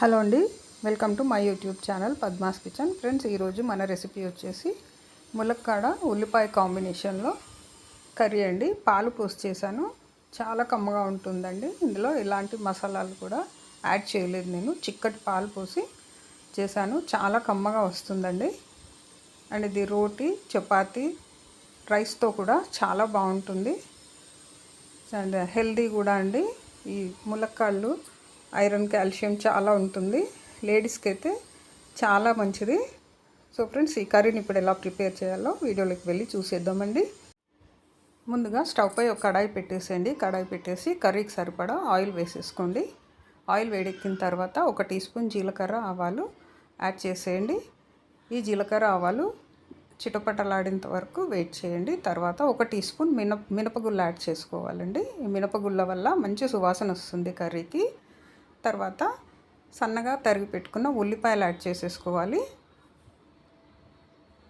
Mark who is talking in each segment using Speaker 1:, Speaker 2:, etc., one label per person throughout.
Speaker 1: Hello అండి welcome to my YouTube channel Padma's kitchen. Friends ఈరోజు మన రెసిపీ వచ్చేసి ములక్కాడ ఉల్లిపాయ కాంబినేషన్లో కర్రీ అండి. పాలు పోసి చేశాను. చాలా కమ్మగా ఉంటుందండి. ఇందులో ఎలాంటి మసాలాలు కూడా యాడ్ చేయలేదు నేను. చిక్కటి పాలు పోసి చేశాను. చాలా కమ్మగా వస్తుందండి. అండ్ ఇది రోటీ చపాతీ రైస్తో కూడా చాలా బాగుంటుంది. అండ్ హెల్దీ కూడా అండి ఈ ములక్కాళ్ళు. ఐరన్ కాల్షియం చాలా ఉంటుంది. లేడీస్కి అయితే చాలా మంచిది. సో ఫ్రెండ్స్ ఈ కర్రీని ఇప్పుడు ఎలా ప్రిపేర్ చేయాలో వీడియోలోకి వెళ్ళి చూసేద్దామండి. ముందుగా స్టవ్ పై ఒక కడాయి పెట్టేసేయండి. కడాయి పెట్టేసి కర్రీకి సరిపడా ఆయిల్ వేసేసుకోండి. ఆయిల్ వేడెక్కిన తర్వాత ఒక టీ స్పూన్ జీలకర్ర ఆవాలు యాడ్ చేసేయండి. ఈ జీలకర్ర ఆవాలు చిటపటలాడేంత వరకు వెయిట్ చేయండి. తర్వాత ఒక టీ స్పూన్ మినప మినపగుళ్ళు యాడ్ చేసుకోవాలండి. ఈ మినపగుళ్ళ వల్ల మంచి సువాసన వస్తుంది కర్రీకి. తర్వాత సన్నగా తరిగి పెట్టుకున్న ఉల్లిపాయలు యాడ్ చేసేసుకోవాలి.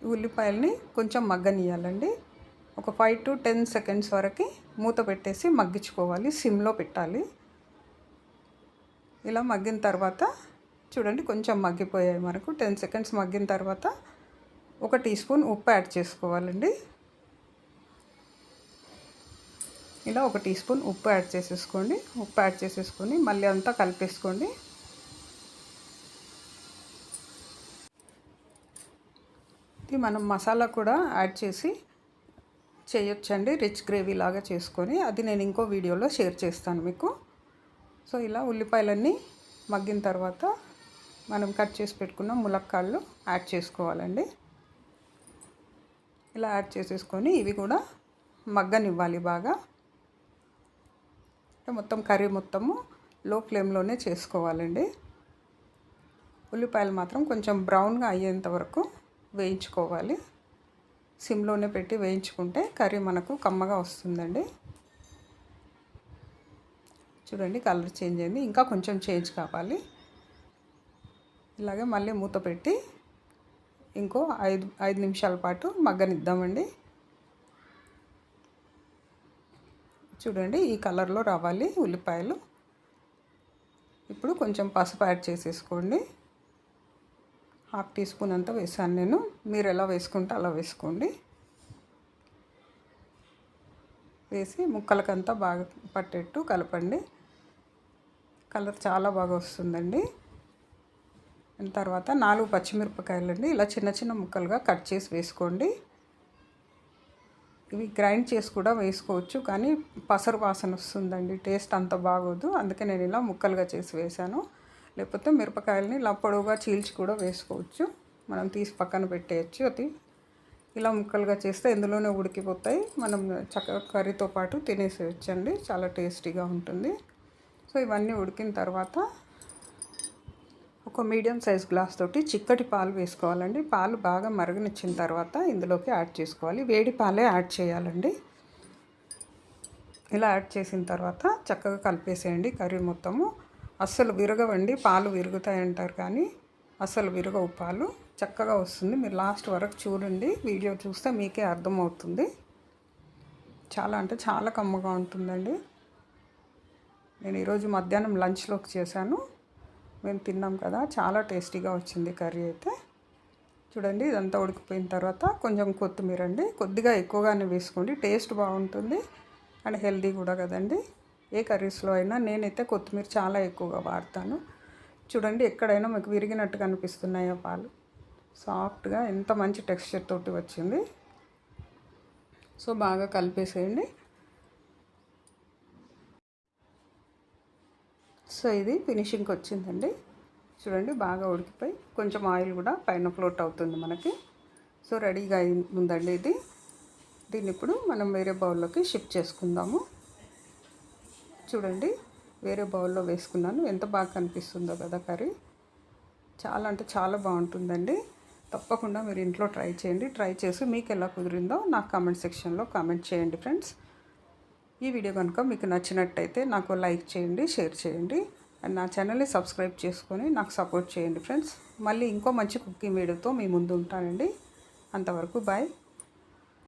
Speaker 1: ఉల్లిపాయలని కొంచెం మగ్గనియాలండి ఒక ఫైవ్ టు టెన్ సెకండ్స్ వరకు మూత పెట్టేసి మగ్గించుకోవాలి. సిమ్లో పెట్టాలి. ఇలా మగ్గిన తర్వాత చూడండి కొంచెం మగ్గిపోయాయి మనకు. టెన్ సెకండ్స్ మగ్గిన తర్వాత ఒక టీ స్పూన్ ఉప్పు యాడ్ చేసుకోవాలండి. ఇలా ఒక టీ స్పూన్ ఉప్పు యాడ్ చేసేసుకోండి. ఉప్పు యాడ్ చేసేసుకొని మళ్ళీ అంతా కలిపేసుకోండి. ఇది మనం మసాలా కూడా యాడ్ చేసి చేయొచ్చండి. రిచ్ గ్రేవీ లాగా చేసుకొని. అది నేను ఇంకో వీడియోలో షేర్ చేస్తాను మీకు. సో ఇలా ఉల్లిపాయలన్నీ మగ్గిన తర్వాత మనం కట్ చేసి పెట్టుకున్న ములక్కాళ్ళు యాడ్ చేసుకోవాలండి. ఇలా యాడ్ చేసేసుకొని ఇవి కూడా మగ్గనివ్వాలి బాగా. మొత్తం కర్రీ మొత్తము లో ఫ్లేమ్లోనే చేసుకోవాలండి. ఉల్లిపాయలు మాత్రం కొంచెం బ్రౌన్గా అయ్యేంత వరకు వేయించుకోవాలి. సిమ్లోనే పెట్టి వేయించుకుంటే కర్రీ మనకు కమ్మగా వస్తుందండి. చూడండి కలర్ చేంజ్ అయింది. ఇంకా కొంచెం చేంజ్ కావాలి. ఇలాగే మళ్ళీ మూత పెట్టి ఇంకో ఐదు ఐదు నిమిషాల పాటు మగ్గనిద్దామండి. చూడండి ఈ కలర్లో రావాలి ఉల్లిపాయలు. ఇప్పుడు కొంచెం పసుపు యాడ్ చేసేసుకోండి. హాఫ్ టీ స్పూన్ అంతా వేసాను నేను. మీరు ఎలా వేసుకుంటే అలా వేసుకోండి. వేసి ముక్కలకంతా బాగా పట్టేట్టు కలపండి. కలర్ చాలా బాగా వస్తుందండి. తర్వాత నాలుగు పచ్చిమిరపకాయలండి. ఇలా చిన్న చిన్న ముక్కలుగా కట్ చేసి వేసుకోండి. ఇవి గ్రైండ్ చేసి కూడా వేసుకోవచ్చు. కానీ పసరు వాసన వస్తుందండి. టేస్ట్ అంత బాగోదు. అందుకే నేను ఇలా ముక్కలుగా చేసి వేసాను లేకపోతే మిరపకాయలని ఇలా పొడవుగా చీల్చి కూడా వేసుకోవచ్చు. మనం తీసి పక్కన పెట్టేయచ్చు. అది ఇలా ముక్కలుగా చేస్తే ఎందులోనే ఉడికిపోతాయి. మనం చక్కగా కర్రీతో పాటు తినేసేయచ్చండి. చాలా టేస్టీగా ఉంటుంది. సో ఇవన్నీ ఉడికిన తర్వాత ఒక మీడియం సైజ్ గ్లాస్ తోటి చిక్కటి పాలు వేసుకోవాలండి. పాలు బాగా మరగనిచ్చిన తర్వాత ఇందులోకి యాడ్ చేసుకోవాలి. వేడి పాలే యాడ్ చేయాలండి. ఇలా యాడ్ చేసిన తర్వాత చక్కగా కలిపేసేయండి కర్రీ మొత్తము. అస్సలు విరగవండి. పాలు విరుగుతాయి అంటారు కానీ అసలు విరగవు పాలు. చక్కగా వస్తుంది. మీరు లాస్ట్ వరకు చూడండి. వీడియో చూస్తే మీకే అర్థమవుతుంది. చాలా అంటే చాలా కమ్మగా ఉంటుందండి. నేను ఈరోజు మధ్యాహ్నం లంచ్లోకి చేశాను. మేము తిన్నాం కదా చాలా టేస్టీగా వచ్చింది కర్రీ అయితే. చూడండి ఇదంతా ఉడికిపోయిన తర్వాత కొంచెం కొత్తిమీర అండి. కొద్దిగా ఎక్కువగానే వేసుకోండి టేస్ట్ బాగుంటుంది అండ్ హెల్దీ కూడా కదండి. ఏ కర్రీస్లో అయినా నేనైతే కొత్తిమీర చాలా ఎక్కువగా వాడతాను. చూడండి ఎక్కడైనా మీకు విరిగినట్టుగా అనిపిస్తున్నాయో పాలు. సాఫ్ట్గా ఎంత మంచి టెక్స్చర్ తోటి వచ్చింది. సో బాగా కలిపేసేయండి. సో ఇది ఫినిషింగ్కి వచ్చిందండి. చూడండి బాగా ఉడికిపోయి కొంచెం ఆయిల్ కూడా పైన ఫ్లోట్ అవుతుంది మనకి. సో రెడీగా ఉందండి ఇది. దీన్ని ఇప్పుడు మనం వేరే బౌల్లోకి షిఫ్ట్ చేసుకుందాము. చూడండి వేరే బౌల్లో వేసుకున్నాను. ఎంత బాగా కనిపిస్తుందో కదా కర్రీ. చాలా అంటే చాలా బాగుంటుందండి. తప్పకుండా మీరు ఇంట్లో ట్రై చేయండి. ట్రై చేసి మీకు ఎలా కుదిరిందో నాకు కామెంట్ సెక్షన్లో కామెంట్ చేయండి ఫ్రెండ్స్. ఈ వీడియో కనుక మీకు నచ్చినట్టయితే నాకు లైక్ చేయండి షేర్ చేయండి అండ్ నా ఛానల్ని సబ్స్క్రైబ్ చేసుకొని నాకు సపోర్ట్ చేయండి ఫ్రెండ్స్. మళ్ళీ ఇంకో మంచి కుకింగ్ వీడియోతో మీ ముందు ఉంటానండి. అంతవరకు బాయ్.